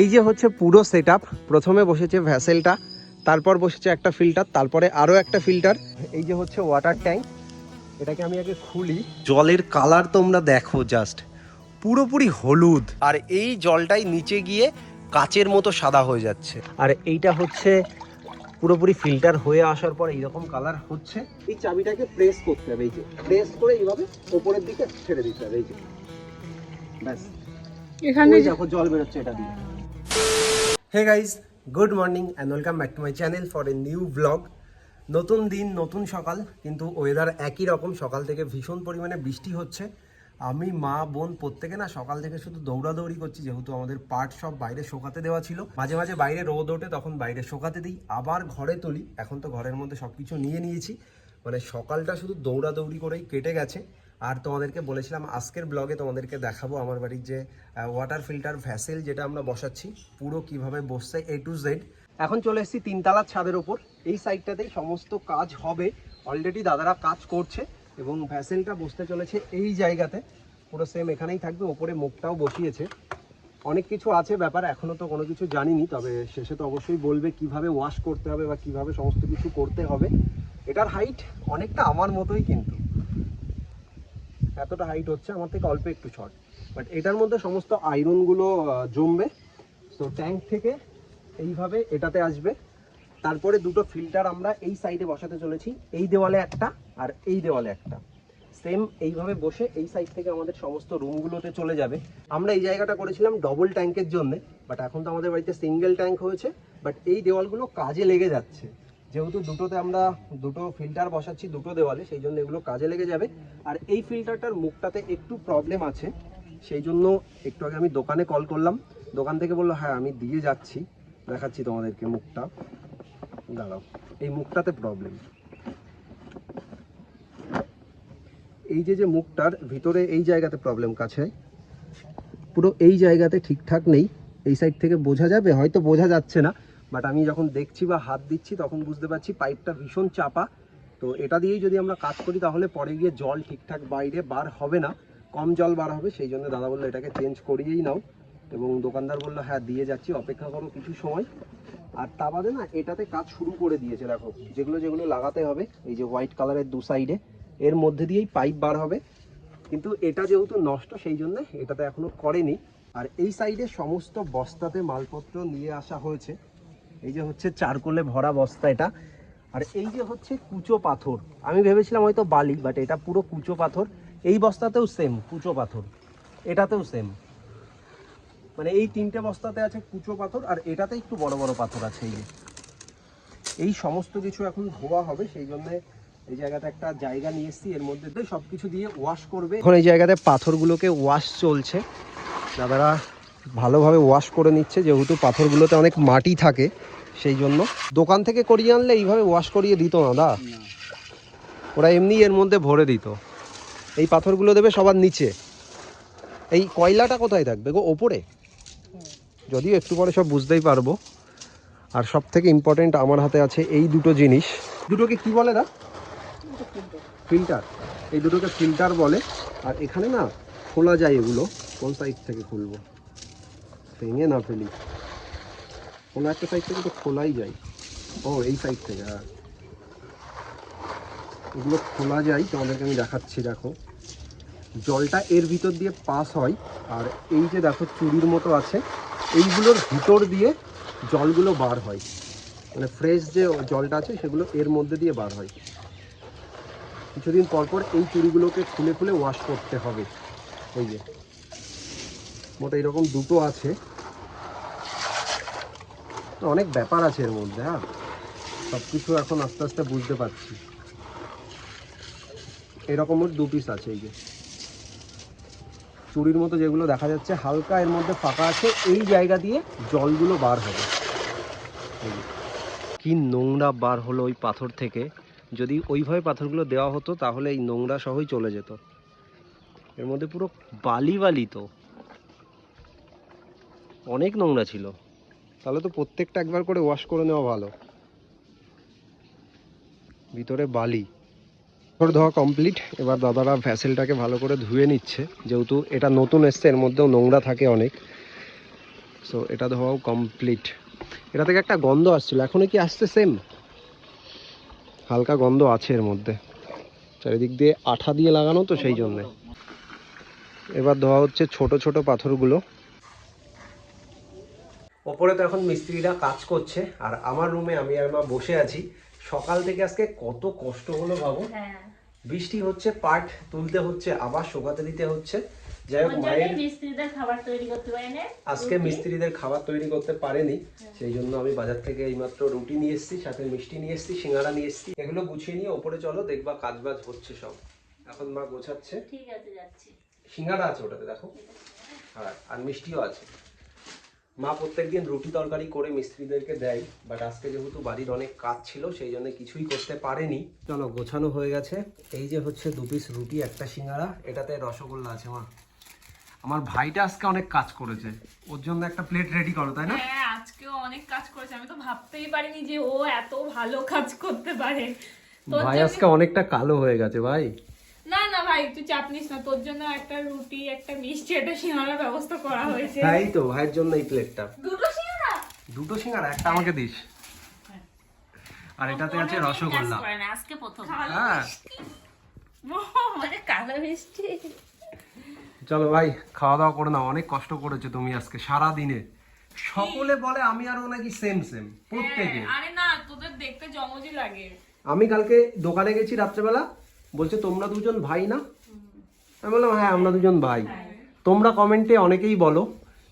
এই যে হচ্ছে পুরো সেট প্রথমে বসেছে ভ্যাসেলটা তারপর বসেছে একটা ফিল্টার তারপরে আরও একটা ফিল্টার এই যে হচ্ছে ওয়াটার ট্যাঙ্ক এটাকে আমি আগে খুলি। জলের কালার তোমরা দেখো জাস্ট পুরোপুরি হলুদ আর এই জলটাই নিচে গিয়ে কাচের মতো সাদা হয়ে যাচ্ছে। আর এইটা হচ্ছে পুরোপুরি ফিল্টার হয়ে আসার পর এইরকম কালার হচ্ছে। এই চাবিটাকে প্রেস করতে হবে এই যে প্রেস করে এইভাবে ওপরের দিকে ছেড়ে দিতে হবে এই যে। ব্যাস। এখানে দেখো জল বেরোচ্ছে এটা দিয়ে। Hey guys good morning and welcome back to my channel for a new vlog নতুন দিন, নতুন সকাল, কিন্তু ওয়েদার একই রকম। সকাল থেকে ভীষণ পরিমাণে বৃষ্টি হচ্ছে। আমি, মা, বোন প্রত্যেকে না সকাল থেকে শুধু দৌড়াদৌড়ি করছি, যেহেতু আমাদের পাট সব বাইরে শোকাতে দেওয়া ছিল। মাঝে মাঝে বাইরে রোদ ওঠে, তখন বাইরে শোকাতে দিই। আবার ঘরে তুলি। এখন তো ঘরের মধ্যে সব কিছু নিয়ে নিয়েছি। মানে সকালটা শুধু দৌড়াদৌড়ি করেই কেটে গেছে। আর তোমাদেরকে বলেছিলাম, আজকের ব্লগে তোমাদেরকে দেখাবো আমার বাড়ির যে ওয়াটার ফিল্টার ভ্যাসেল যেটা আমরা বসাচ্ছি, পুরো কীভাবে বসছে এ টু জেড এখন চলে এসেছি তিনতলার ছাদের ওপর। এই সাইডটাতেই সমস্ত কাজ হবে। অলরেডি দাদারা কাজ করছে এবং ভ্যাসেলটা বসতে চলেছে এই জায়গাতে। পুরো সেম এখানেই থাকবে, ওপরে মুখটাও বসিয়েছে। অনেক কিছু আছে ব্যাপার এখনও তো কোনো কিছু জানিনি, তবে শেষে তো অবশ্যই বলবে কীভাবে ওয়াশ করতে হবে বা কীভাবে সমস্ত কিছু করতে হবে। এটার হাইট অনেকটা আমার মতোই কিন্তু। এতটা হাইট হচ্ছে, আমার থেকে অল্প একটু শর্ট বাট এটার মধ্যে সমস্ত আয়রনগুলো জমবে। তো ট্যাঙ্ক থেকে এইভাবে এটাতে আসবে। তারপরে দুটো ফিল্টার আমরা এই সাইডে বসাতে চলেছি। এই দেওয়ালে একটা আর এই দেওয়ালে একটা। সেম এইভাবে বসে এই সাইড থেকে আমাদের সমস্ত রুমগুলোতে চলে যাবে। আমরা এই জায়গাটা করেছিলাম ডবল ট্যাঙ্কের জন্য বাট এখন তো আমাদের বাড়িতে সিঙ্গেল ট্যাঙ্ক হয়েছে। বাট এই দেওয়ালগুলো কাজে লেগে যাচ্ছে। যেহেতু দুটোতে আমরা দুটো ফিল্টার বসাচ্ছি, দুটো দেওয়ালে, সেই জন্য এগুলো কাজে লেগে যাবে। আর এই ফিল্টারটার মুখটাতে একটু প্রবলেম আছে, সেই জন্য একটু আগে আমি দোকানে কল করলাম। দোকান থেকে বলল হ্যাঁ আমি দিয়ে যাচ্ছি, দেখাচ্ছি তোমাদেরকে মুখটা। দাঁড়াও, এই মুখটাতে প্রবলেম এই যে যে মুখটার ভিতরে এই জায়গাতে প্রবলেম কাছে, পুরো এই জায়গাতে ঠিকঠাক নেই। এই সাইড থেকে বোঝা যাবে, হয়তো বোঝা যাচ্ছে না। বাট আমি যখন দেখছি বা হাত দিচ্ছি, তখন বুঝতে পারছি পাইপটা ভীষণ চাপা। তো এটা দিয়েই যদি আমরা কাজ করি, তাহলে পরে গিয়ে জল ঠিকঠাক বাইরে বার হবে না। কম জল বার হবে, সেই জন্য দাদা বলল এটাকে চেঞ্জ করিয়েই নাও। এবং দোকানদার বলল হ্যাঁ দিয়ে যাচ্ছি, অপেক্ষা করো কিছু সময়। আর তা বাদে না, এটাতে কাজ শুরু করে দিয়েছে, দেখো। যেগুলো যেগুলো লাগাতে হবে, এই যে হোয়াইট কালারের দু সাইডে, এর মধ্যে দিয়েই পাইপ বার হবে। কিন্তু এটা যেহেতু নষ্ট, সেই জন্য এটাতে এখনও করেনি। আর এই সাইডে সমস্ত বস্তাতে মালপত্র নিয়ে আসা হয়েছে। এই যে হচ্ছে চারকোলে ভরা বস্তা এটা। আর এই যে হচ্ছে কুচো পাথর, আমি ভেবেছিলাম হয়তো বালি বাট এটা পুরো কুচো পাথর। এই বস্তাতেও সেম কুচো পাথর। এটাতেও সেম মানে এই তিনটে বস্তাতে আছে কুচো পাথর, আর এটাতে একটু বড় বড় পাথর আছে এই যে। এই সমস্ত কিছু এখন ধোয়া হবে, সেই জন্য এই জায়গাতে একটা জায়গা নিয়ে এসেছি, এর মধ্যে সব কিছু দিয়ে ওয়াশ করবে। এখন এই জায়গাতে পাথরগুলোকে ওয়াশ চলছে। দাদারা ভালোভাবে ওয়াশ করে নিচ্ছে যেহেতু পাথরগুলোতে অনেক মাটি থাকে সেই জন্য। দোকান থেকে করিয়ে আনলে এইভাবে ওয়াশ করিয়ে দিত না দা? ওরা এমনি এর মধ্যে ভরে দিত। এই পাথরগুলো দেবে সবার নিচে। এই কয়লাটা কোথায় থাকবে গো? ওপরে? যদিও একটু পরে সব বুঝতেই পারব। আর সব থেকে ইম্পর্টেন্ট আমার হাতে আছে এই দুটো জিনিস। দুটোকে কি বলে দা? ফিল্টার। এই দুটোকে ফিল্টার বলে। আর এখানে না খোলা যায় এগুলো। কোন সাইড থেকে খুলবো? ভেঙে না ফেলি। কোনো একটা সাইড থেকে তো খোলাই যায়। ও, এই সাইড থেকে হ্যাঁ। এগুলো খোলা যায়, তোমাদেরকে আমি দেখাচ্ছি, দেখো। জলটা এর ভিতর দিয়ে পাস হয়, আর এই যে দেখো চুরির মতো আছে, এইগুলোর ভিতর দিয়ে জলগুলো বার হয়। মানে ফ্রেশ যে জলটা আছে, সেগুলো এর মধ্যে দিয়ে বার হয়। কিছুদিন পর পর এই চুরিগুলোকে খুলে খুলে ওয়াশ করতে হবে। এই যে, মোটা এরকম দুটো আছে। অনেক ব্যাপার আছে এর মধ্যে হ্যাঁ? সব কিছু এখন আস্তে আস্তে বুঝতে পারছি। এরকম ওর দু পিস আছে এই যে। চুরির মতো যেগুলো দেখা যাচ্ছে, হালকা এর মধ্যে ফাঁকা আছে, এই জায়গা দিয়ে জলগুলো বার হবে। কি নোংরা বার হলো ওই পাথর থেকে। যদি ওইভাবে পাথরগুলো দেওয়া হতো, তাহলে এই নোংরা সহই চলে যেত। এর মধ্যে পুরো বালি বালি তো। অনেক নোংরা ছিল। তাহলে তো প্রত্যেকটা একবার করে ওয়াশ করে নেওয়া ভালো। ভিতরে বালি। পাথর ধোয়া কমপ্লিট এবার দাদারা ভ্যাসেলটাকে ভালো করে ধুয়ে নিচ্ছে। যেহেতু এটা নতুন এসছে, এর মধ্যেও নোংরা থাকে অনেক। সো এটা ধোয়াও কমপ্লিট এটা থেকে একটা গন্ধ আসছিল। এখনও কি আসছে সেম হালকা গন্ধ আছে এর মধ্যে। চারিদিক দিয়ে আঠা দিয়ে লাগানো তো সেই জন্যে। এবার ধোয়া হচ্ছে ছোট ছোট পাথরগুলো। ওপরে তো এখন মিস্ত্রিরা কাজ করছে আর আমার রুমে আমি আর মা বসে আছি। সকাল থেকে আজকে কত কষ্ট হলো বাবু। হ্যাঁ। বৃষ্টি হচ্ছে পাট তুলতে হচ্ছে আবার শোকাতে দিতে হচ্ছে। যাই হোক মায়ের আজকে মিস্ত্রিদের খাবার তৈরি করতে পারেনি সেই জন্য আমি বাজার থেকে এইমাত্র রুটি নিয়ে এসেছি সাথে মিষ্টি নিয়ে এসেছি সিঙ্গারা নিয়ে এসেছি। এগুলো গুছিয়ে নিয়ে ওপরে চলো দেখবা কাজ বাজ হচ্ছে সব। এখন মা গোছাচ্ছে। ঠিক আছে যাচ্ছি। সিঙ্গারা আছে ওটাতে দেখো। হ্যাঁ আর মিষ্টিও আছে। মা প্রত্যেকদিন রুটি তরকারি করে মিস্ত্রিদেরকে দেয় বাট আজকে যেহেতু বাড়ির অনেক কাজ ছিল সেই জন্য কিছুই করতে পারেনি। চলো গোছানো হয়ে গেছে। এই যে হচ্ছে দু পিস রুটি একটা সিঙ্গারা এটাতে রসগোল্লা আছে মা। আমার ভাইটা আজকে অনেক কাজ করেছে। ওর জন্য একটা প্লেট রেডি করো তাই না? হ্যাঁ আজকেও অনেক কাজ করেছে। আমি তো ভাবতেই পারিনি যে ও এত ভালো কাজ করতে পারে। ভাই আজকে অনেকটা কালো হয়ে গেছে ভাই। না না ভাই তুই চাপ নিস না। তোর জন্য একটা রুটি একটা মিষ্টি একটা সিঙ্গারার ব্যবস্থা করা হয়েছে। তাই তো ভাইয়ের জন্য এই প্লেটটা। দুটো সিঙ্গারা? দুটো সিঙ্গারা একটা আমাকে দিস। আর এটাতে আছে রসগোল্লা। আজকে প্রথম। হ্যাঁ। মানে কালো মিষ্টি। চলো ভাই খাওয়া দাওয়া করে নাও। অনেক কষ্ট করেছ তুমি আজকে সারা দিনে সকলে বলে আমি আর ও নাকি সেম সেম প্রত্যেকে। হ্যাঁ, আরে না তোদের দেখতে জমজি লাগে। আমি কালকে দোকানে গেছি রাত্রেবেলা। বলছে তোমরা দুজন ভাই না? আমি বললাম হ্যাঁ আমরা দুজন ভাই। তোমরা কমেন্টে অনেকেই বলো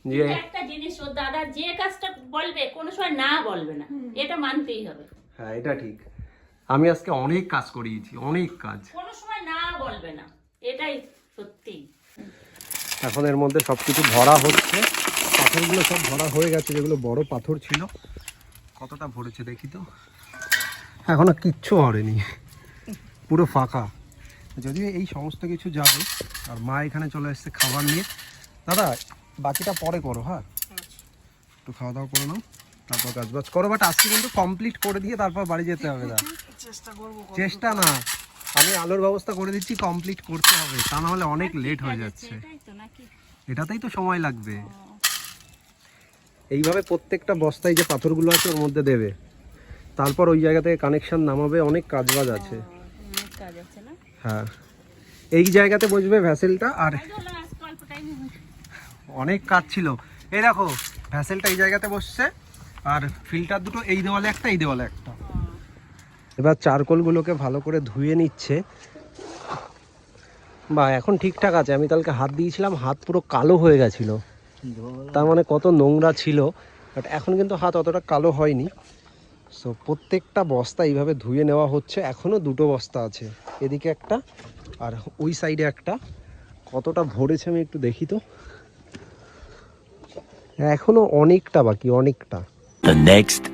যে একটা জিনিস ওর দাদা যে কাজটা বলবে কোনো সময় না বলবে না। এটা মানতেই হবে। হ্যাঁ এটা ঠিক। আমি আজকে অনেক কাজ করিয়েছি অনেক কাজ। কোনো সময় না বলবে না। এটাই সত্যি। এখন এর মধ্যে সব কিছু ভরা হচ্ছে। পাথরগুলো সব ভরা হয়ে গেছে যেগুলো বড় পাথর ছিল। কতটা ভরেছে দেখি তো? এখনও কিচ্ছু ভরেনি। পুরো ফাঁকা। যদিও এই সমস্ত কিছু যাবে আর মা এখানে চলে এসছে খাবার নিয়ে। দাদা বাকিটা পরে করো হ্যাঁ? একটু খাওয়া দাওয়া করে নাও তারপর কাজ বাজ করো বাট আজকে কিন্তু কমপ্লিট করে দিয়ে তারপর বাড়ি যেতে হবে দা চেষ্টা না আমি আলোর ব্যবস্থা করে দিচ্ছি কমপ্লিট করতে হবে তা না হলে অনেক লেট হয়ে যাচ্ছে। এটাতেই তো সময় লাগবে। এইভাবে প্রত্যেকটা বস্তায় যে পাথরগুলো আছে ওর মধ্যে দেবে। তারপর ওই জায়গা থেকে কানেকশন নামাবে অনেক কাজবাজ আছে। হ্যাঁ। এই জায়গাতে বসবে ভ্যাসেলটা আর অনেক কাজ ছিল। এই দেখো ভ্যাসেলটা এই জায়গাতে বসছে আর ফিল্টার দুটো এই দেওয়ালে একটা এই দেওয়ালে একটা। এবার চারকোলগুলোকে ভালো করে ধুয়ে নিচ্ছে। বা এখন ঠিকঠাক আছে। আমি কালকে হাত দিয়েছিলাম হাত পুরো কালো হয়ে গেছিল। তার মানে কত নোংরা ছিল। বাট এখন কিন্তু হাত অতটা কালো হয়নি। সো প্রত্যেকটা বস্তা এইভাবে ধুয়ে নেওয়া হচ্ছে। এখনও দুটো বস্তা আছে। এদিকে একটা আর ওই সাইডে একটা। কতটা ভরেছে আমি একটু দেখি তো। এখনও অনেকটা বাকি অনেকটা। Next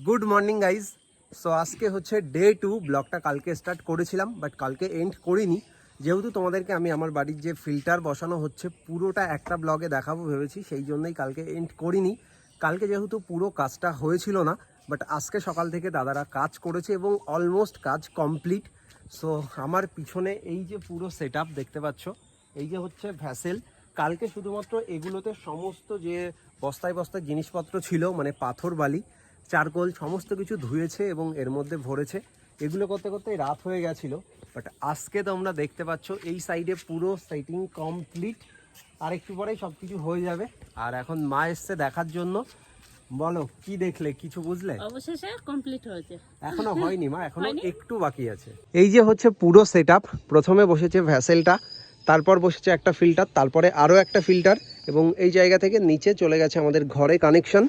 good morning guys so আজকে হচ্ছে ডে টু ব্লগটা কালকে স্টার্ট করেছিলাম বাট কালকে এন্ড করিনি। যেহেতু তোমাদেরকে আমি আমার বাড়ির যে ফিল্টার বসানো হচ্ছে পুরোটা একটা ব্লগে দেখাবো ভেবেছি সেই জন্যই কালকে এন্ড করিনি। কালকে যেহেতু পুরো কাজটা হয়েছিল না বাট আজকে সকাল থেকে দাদারা কাজ করেছে এবং অলমোস্ট কাজ কমপ্লিট। সো, আমার পিছনে এই যে পুরো সেট দেখতে পাচ্ছ, এই যে হচ্ছে ভ্যাসেল কালকে শুধুমাত্র এগুলোতে সমস্ত যে বস্তায় বস্তায় জিনিসপত্র ছিল মানে পাথর, বালি, চারকোল, সমস্ত কিছু ধুয়েছে এবং এর মধ্যে ভরেছে। এগুলো করতে করতে রাত হয়ে গেছিল বাট আজকে তোমরা দেখতে পাচ্ছ, এই সাইডে পুরো সেটিং কমপ্লিট আর একটু পরেই সব কিছু হয়ে যাবে। আর এখন মা এসছে দেখার জন্য। বলো কি দেখলে? কিছু বুঝলে? অবশেষে কমপ্লিট হয়েছে। এখনও হয়নি মা এখনও একটু বাকি আছে। এই যে হচ্ছে পুরো সেট প্রথমে বসেছে ভ্যাসেলটা তারপর বসেছে একটা ফিল্টার তারপরে আরও একটা ফিল্টার এবং এই জায়গা থেকে নিচে চলে গেছে আমাদের ঘরে কানেকশন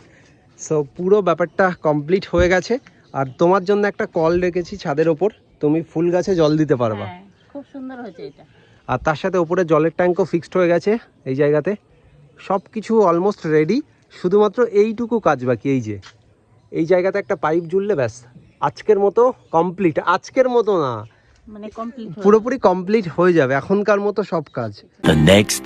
সো পুরো ব্যাপারটা কমপ্লিট হয়ে গেছে। আর তোমার জন্য একটা কল রেখেছি ছাদের ওপর তুমি ফুল গাছে জল দিতে পারবা। হ্যাঁ খুব সুন্দর হয়েছে এটা। আর তার সাথে ওপরে জলের ট্যাঙ্কও ফিক্সড হয়ে গেছে এই জায়গাতে। সব কিছু অলমোস্ট রেডি শুধুমাত্র এইটুকু কাজ বাকি এই যে। এই জায়গাতে একটা পাইপ জুড়লে ব্যাস। আজকের মতো কমপ্লিট আজকের মতো না। মানে পুরোপুরি কমপ্লিট হয়ে যাবে। এখনকার মতো সব কাজ। The next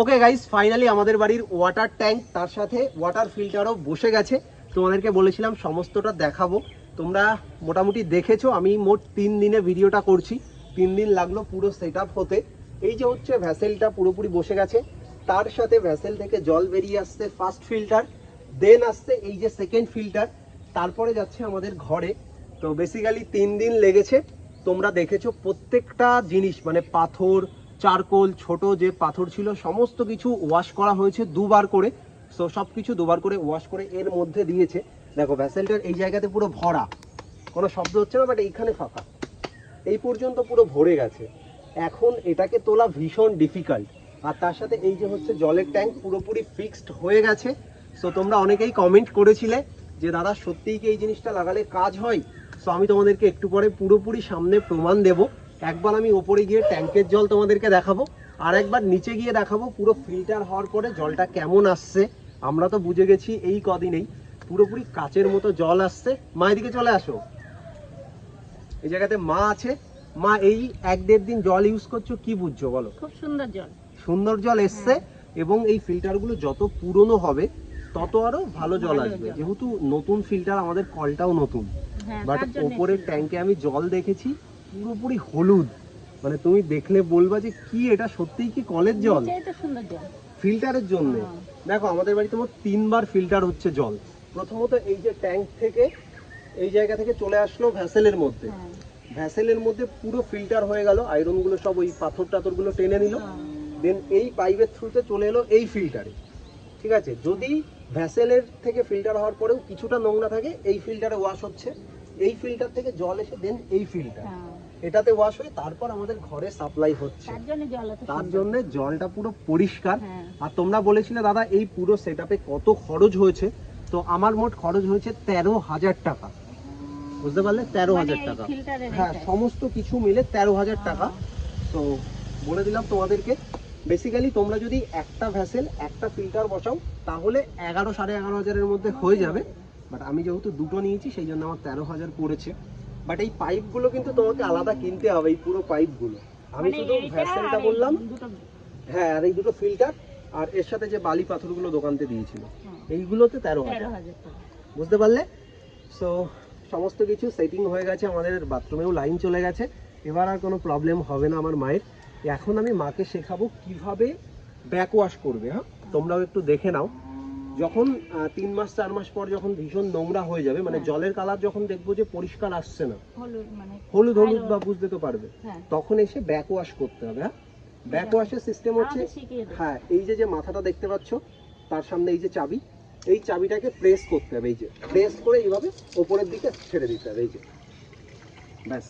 okay guys finally আমাদের বাড়ির ওয়াটার ট্যাঙ্ক তার সাথে ওয়াটার ফিল্টারও বসে গেছে। তোমাদেরকে বলেছিলাম সমস্তটা দেখাবো। তোমরা মোটামুটি দেখেছ আমি মোট তিন দিনে ভিডিওটা করছি। তিন দিন লাগল পুরো সেট হতে। এই যে হচ্ছে ভ্যাসেলটা পুরোপুরি বসে গেছে। তার সাথে ভ্যাসেল থেকে জল বেরিয়ে আসছে ফার্স্ট ফিল্টার দেন আসছে এই যে সেকেন্ড ফিল্টার তারপরে যাচ্ছে আমাদের ঘরে। তো বেসিক্যালি তিন দিন লেগেছে। তোমরা দেখেছ প্রত্যেকটা জিনিস মানে পাথর, চারকোল, ছোট যে পাথর ছিল, সমস্ত কিছু ওয়াশ করা হয়েছে দুবার করে। সো সব কিছু দুবার করে ওয়াশ করে এর মধ্যে দিয়েছে। দেখো ভ্যাসেলটার এই জায়গাতে পুরো ভরা। কোনো শব্দ হচ্ছে না বাট এইখানে ফাঁকা। এই পর্যন্ত পুরো ভরে গেছে। এখন এটাকে তোলা ভীষণ ডিফিকাল্ট আর তার সাথে এই যে হচ্ছে জলের ট্যাঙ্ক পুরোপুরি ফিক্সড হয়ে গেছে। সো তোমরা অনেকেই কমেন্ট করেছিলে যে, দাদা, সত্যিই কি এই জিনিসটা লাগালে কাজ হয়? সো আমি তোমাদেরকে একটু পরে পুরোপুরি সামনে প্রমাণ দেব। একবার আমি ওপরে গিয়ে ট্যাঙ্কের জল তোমাদেরকে দেখাবো। আর একবার নিচে গিয়ে দেখাবো পুরো ফিল্টার হওয়ার পরে জলটা কেমন আসছে। আমরা তো বুঝে গেছি এই কদিনেই পুরোপুরি কাচের মতো জল আসছে। মায়ের দিকে চলে আসো। এই জায়গাতে মা আছে। মা, এই এক দেড় দিন জল ইউজ করছ, কি বুঝছ বলো? খুব সুন্দর জল। সুন্দর জল এসছে এবং এই ফিল্টারগুলো যত পুরনো হবে তত আরও ভালো জল আসবে। যেহেতু নতুন ফিল্টার আমাদের কলটাও নতুন। হ্যাঁ বাট ওপরের ট্যাঙ্কে আমি জল দেখেছি পুরোপুরি হলুদ। মানে তুমি দেখলে বলবা যে কি এটা সত্যিই কি কলের জল? ফিল্টারের জন্য। হ্যাঁ। দেখো আমাদের বাড়িতে মোট তিনবার ফিল্টার হচ্ছে জল। প্রথমত এই যে ট্যাঙ্ক থেকে এই জায়গা থেকে চলে আসলো ভ্যাসেলের মধ্যে। হ্যাঁ। ভ্যাসেলের মধ্যে পুরো ফিল্টার হয়ে গেল। আয়রনগুলো সব ওই পাথর টাথরগুলো টেনে নিল। দেন এই পাইপের থ্রুতে চলে এলো এই ফিল্টারে ঠিক আছে? যদি ভ্যাসেলের থেকে ফিল্টার হওয়ার পরেও কিছুটা নোংরা থাকে এই ফিল্টারে ওয়াশ হচ্ছে। এই ফিল্টার থেকে জল এসে দেন এই ফিল্টার হ্যাঁ। এটাতে ওয়াশ হয়ে তারপর আমাদের ঘরে সাপ্লাই হচ্ছে। তার জন্য জলটা পুরো পরিষ্কার। হ্যাঁ। আর তোমরা বলেছিলে দাদা এই পুরো সেটআপে কত খরচ হয়েছে? তো আমার মোট খরচ হয়েছে তেরো হাজার টাকা। বুঝতে পারলে? তেরো মানে হাজার টাকা। হ্যাঁ সমস্ত কিছু মিলে তেরো হাজার টাকা। তো বলে দিলাম তোমাদেরকে বেসিক্যালি তোমরা যদি একটা ভ্যাসেল একটা ফিল্টার বসাও তাহলে এগারো সাড়ে এগারো হাজারের মধ্যে হয়ে যাবে। বাট আমি যেহেতু দুটো নিয়েছি সেই জন্য আমার তেরো হাজার পড়েছে। বাট এই পাইপগুলো কিন্তু তোমাকে আলাদা কিনতে হবে এই পুরো পাইপগুলো আমি মানে শুধু ভ্যাসেলটা বললাম। হ্যাঁ আর এই দুটো ফিল্টার আর এর সাথে যে বালি পাথরগুলো দোকানতে দিয়েছিল হ্যাঁ। এইগুলোতে তেরো হাজার। বুঝতে পারলে? সো সমস্ত কিছু সেটিং হয়ে গেছে আমাদের বাথরুমেও লাইন চলে গেছে। এবার আর কোনো প্রবলেম হবে না আমার মায়ের। এখন আমি মাকে শেখাবো কীভাবে ব্যাক ওয়াশ করবে হ্যাঁ? তোমরাও একটু দেখে নাও। যখন তিন মাস চার মাস পর যখন ভীষণ নোংরা হয়ে যাবে মানে হ্যাঁ। জলের কালার যখন দেখব যে পরিষ্কার আসছে না হলুদ মানে হলুদ হলুদ বা বুঝতে তো পারবে হ্যাঁ। তখন এসে ব্যাক ওয়াশ করতে হবে হ্যাঁ? ব্যাক ওয়াশের সিস্টেম হচ্ছে হ্যাঁ এই যে যে মাথাটা দেখতে পাচ্ছ তার সামনে এই যে চাবি এই চাবিটাকে প্রেস করতে হবে এই যে। প্রেস করে এইভাবে ওপরের দিকে ছেড়ে দিতে হবে এই যে। ব্যাস।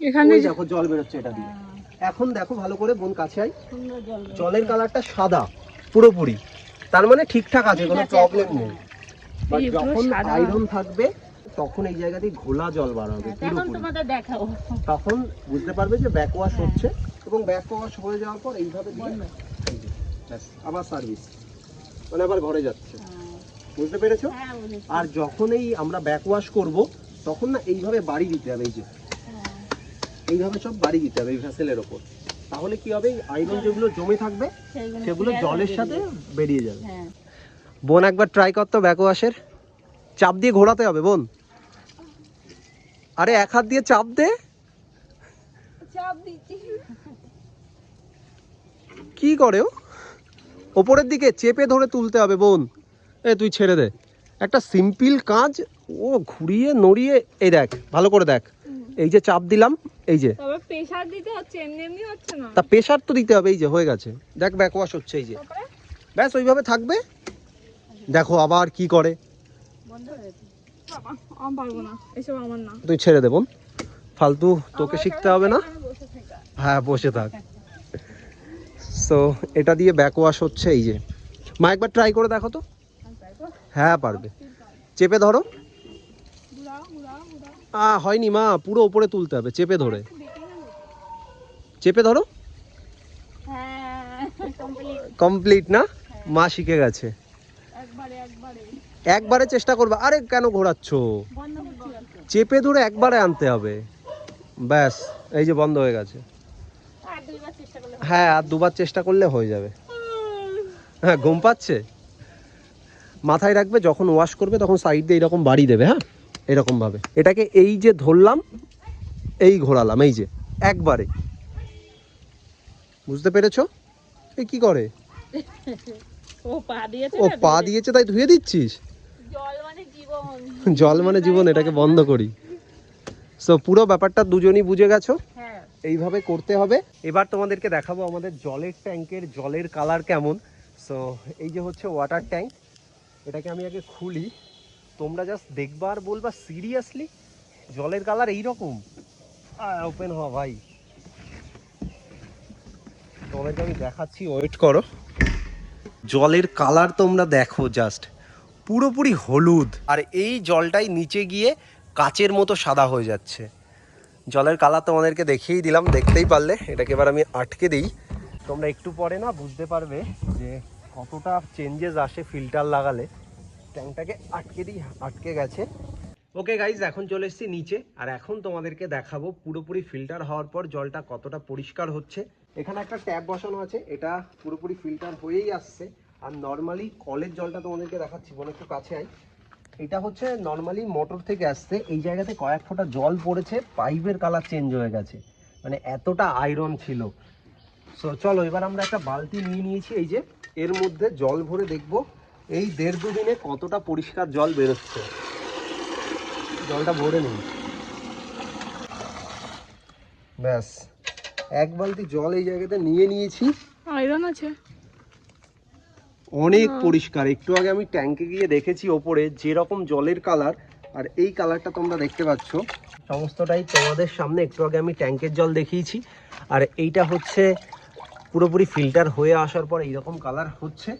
এখানে দেখো জল বেরোচ্ছে এটা দিয়ে। হ্যাঁ, এখন দেখো ভালো করে বোন কাছে আই। জলের কালারটা সাদা পুরোপুরি। তার মানে ঠিকঠাক আছে কোনো প্রবলেম নেই। হ্যাঁ। যখন। আয়রন থাকবে তখন এই জায়গা দিয়ে ঘোলা জল বার হবে হ্যাঁ, তখন বুঝতে পারবে যে ব্যাক ওয়াশ হ্যাঁ। হচ্ছে এবং ব্যাক ওয়াশ হয়ে যাওয়ার পর এইভাবে আবার সার্ভিস মানে আবার ঘরে যাচ্ছে। হ্যাঁ, বুঝতে পেরেছ? আর যখন এই আমরা ব্যাক ওয়াশ করব তখন না এইভাবে বাড়ি দিতে হবে এই যে এইভাবে সব বাড়ি দিতে হবে এই ভ্যাসেলের ওপর। তাহলে কি হবে? আয়রন যেগুলো জমে থাকবে সেগুলো জলের সাথে বেরিয়ে যাবে। হ্যাঁ। বোন একবার ট্রাই করতো ব্যাক ওয়াশের চাপ দিয়ে ঘোরাতে হবে বোন। আরে এক হাত দিয়ে চাপ দে। কি করে ও? ওপরের দিকে চেপে ধরে তুলতে হবে বোন। এ তুই ছেড়ে দে। একটা সিম্পল কাজ ও ঘুরিয়ে নড়িয়ে এই দেখ ভালো করে দেখ। এই যে চাপ দিলাম এই যে। তবে প্রেসার দিতে হচ্ছে এমনি এমনি হচ্ছে না। তা প্রেশার তো দিতে হবে এই যে হয়ে গেছে। দেখ ব্যাক ওয়াশ হচ্ছে এই যে। ব্যাস ওইভাবে থাকবে। দেখো আবার কি করে। বন্ধ হয়েছে বাবা আমি পারব না এসব আমার না। তুই ছেড়ে দেবন ফালতু তোকে শিখতে হবে না। হ্যাঁ বসে থাক। সো এটা দিয়ে ব্যাক ওয়াশ হচ্ছে এই যে। মা একবার ট্রাই করে দেখো তো। হ্যাঁ পারবে। চেপে ধরো। হয়নি মা পুরো উপরে তুলতে হবে চেপে ধরে। নেব। চেপে ধরো। হ্যাঁ কমপ্লিট কমপ্লিট না? মা শিখে গেছে। একবারে চেষ্টা করবে। আরে কেন ঘোরাচ্ছ। চেপে ধরে একবারে আনতে হবে। ব্যাস এই যে বন্ধ হয়ে গেছে। হ্যাঁ। আর দুবার চেষ্টা করলে হয়ে যাবে। হ্যাঁ ঘুম পাচ্ছে? মাথায় রাখবে যখন ওয়াশ করবে তখন সাইড দিয়ে এরকম বাড়ি দেবে হ্যাঁ? এরকম ভাবে। এটাকে এই যে ধরলাম এই ঘোরালাম এই যে একবারে। বুঝতে পেরেছ? এই কি করে? ও পা দিয়েছে তাই ধুয়ে দিচ্ছিস? জল মানে জীবন। মানে এটাকে বন্ধ করি। সো পুরো ব্যাপারটা দুজনই বুঝে গেছো? হ্যাঁ। এইভাবে করতে হবে। এবার তোমাদেরকে দেখাবো আমাদের জলের ট্যাঙ্কের জলের কালার কেমন। সো এই যে হচ্ছে ওয়াটার ট্যাঙ্ক এটাকে আমি আগে খুলি। তোমরা জাস্ট দেখবা আর বলবা সিরিয়াসলি জলের কালার এইরকম? ওপেন হ ভাই। তোমাদেরকে আমি দেখাচ্ছি ওয়েট করো। জলের কালার তোমরা দেখো জাস্ট পুরোপুরি হলুদ। আর এই জলটাই নিচে গিয়ে কাচের মতো সাদা হয়ে যাচ্ছে। জলের কালার তোমাদেরকে দেখিয়েই দিলাম, দেখতেই পারলে। এটাকে এবার আমি আটকে দিই। তোমরা একটু পরে না বুঝতে পারবে যে কতটা চেঞ্জেস আসে ফিল্টার লাগালে। ট্যাঙ্কটাকে আটকে দিই আটকে গেছে। ওকে গাইজ এখন চলে এসেছি নিচে। আর এখন তোমাদেরকে দেখাবো পুরোপুরি ফিল্টার হওয়ার পর জলটা কতটা পরিষ্কার হচ্ছে। এখানে একটা ট্যাপ বসানো আছে, এটা পুরোপুরি ফিল্টার হয়েই আসছে। আর নর্মালি কলের জলটা তোমাদেরকে দেখাচ্ছি, বলে একটু কাছে আই এটা হচ্ছে নর্মালি মোটর থেকে আসছে, এই জায়গাতে কয়েক ফোঁটা জল পড়েছে পাইপের কালার চেঞ্জ হয়ে গেছে। মানে এতটা আয়রন ছিল। সো চলো, এবার আমরা একটা বালতি নিয়ে নিয়েছি, এই যে, এর মধ্যে জল ভরে দেখব। এই দেড় দুদিনে কতটা পরিষ্কার জল বেরোচ্ছে? জলটা ভরে নিই ব্যাস এক বালতি জল এই জায়গাতে নিয়ে নিয়েছি। আয়রন আছে। অনেক পরিষ্কার। একটু আগে আমি ট্যাঙ্কে গিয়ে দেখেছি ওপরে যেরকম জলের কালার আর এই কালারটা তোমরা দেখতে পাচ্ছ। সমস্তটাই তোমাদের সামনে। একটু আগে আমি ট্যাঙ্কের জল দেখিয়েছি। আর এইটা হচ্ছে পুরোপুরি ফিল্টার হয়ে আসার পর এইরকম কালার হচ্ছে।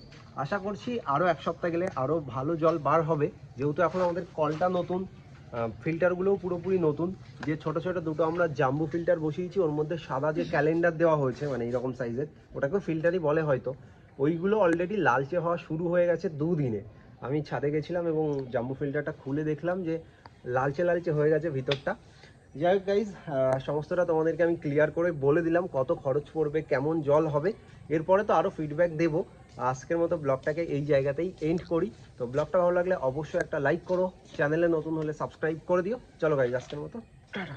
আশা করছি আরও এক সপ্তাহ গেলে আরও ভালো জল বার হবে। যেহেতু এখন আমাদের কলটা নতুন ফিল্টারগুলোও পুরোপুরি নতুন। যে ছোট ছোট দুটো আমরা জাম্বু ফিল্টার বসিয়েছি, ওর মধ্যে সাদা যে ক্যালেন্ডার দেওয়া হয়েছে মানে এইরকম সাইজের ওটাকেও ফিল্টারই বলে হয়তো। ওইগুলো অলরেডি লালচে হওয়া শুরু হয়ে গেছে দুদিনে। আমি ছাদে গেছিলাম এবং জাম্বু ফিল্টারটা খুলে দেখলাম যে লালচে লালচে হয়ে গেছে ভিতরটা। যাই হোক গাইজ সমস্তটা তোমাদেরকে আমি ক্লিয়ার করে বলে দিলাম, কত খরচ পড়বে, কেমন জল হবে। এরপরে তো আরও ফিডব্যাক দেবো। আজকের মতো ব্লগটাকে এই জায়গাতেই এন্ড করি। তো ব্লগটা ভালো লাগলে অবশ্যই একটা লাইক করো। চ্যানেলে নতুন হলে সাবস্ক্রাইব করে দিও। চলো গাইজ আজকের মতো। টাটা।